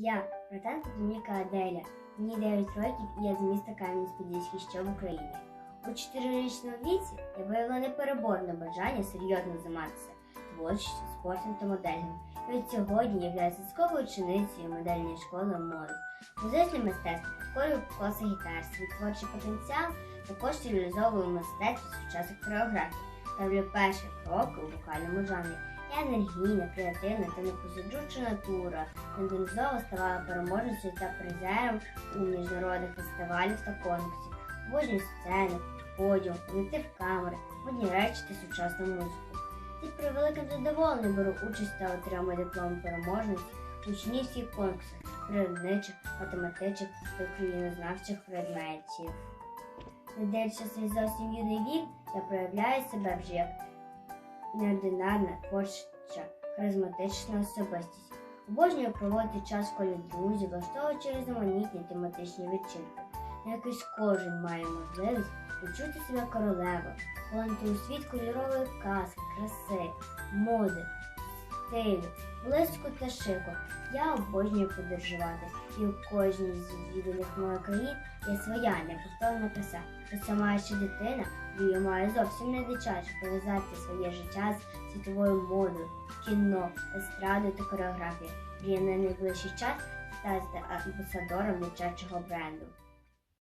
Я братанка Доміка Аделя. Мені 9 років і я з міста Кам'янець-Подільський, що в Україні. У 4-річному віці я виявила непереборне бажання серйозно займатися творчістю, спортом та моделінгом. І от сьогодні являюся цікавою ученицею модельної школи моди. Музичне мистецтво підкорює класи гітар, творчий потенціал також реалізовую в мистецтві сучасних хореографій та роблю перші кроки у вокальному жанрі. Я енергійна, креативна та непосиджуча натура. Неодноразово ставала переможницею та призером у міжнародних фестивалях та конкурсів. Обожнюю сцену, подіум, об'єктив камери, модні речі та сучасну музику. І при великим задоволенням беру участь та отримую диплом переможниці у учнівських конкурсах, природничих, математичних та країнознавчих предметів. Не дивлячись свій зовсім юний вік, я проявляю себе вже як неординарна, творча, харизматична особистість. Обожнює проводити час колі друзів, влаштовуючи різноманітні тематичні вечірки, на якийсь кожен має можливість відчути себе королевою, полонити у світ кольорової казки, краси, моди, стилю, блиску та шику. Я обожнюю подорожувати, і у кожній з відвіданих мною країн є своя неповторна краса. Та сама ще дитина, Дія має зовсім не дитяче пов'язати своє життя з світовою модою, кіно, естрадою та хореографією. Мріє на найближчий час стати амбасадором дитячого бренду.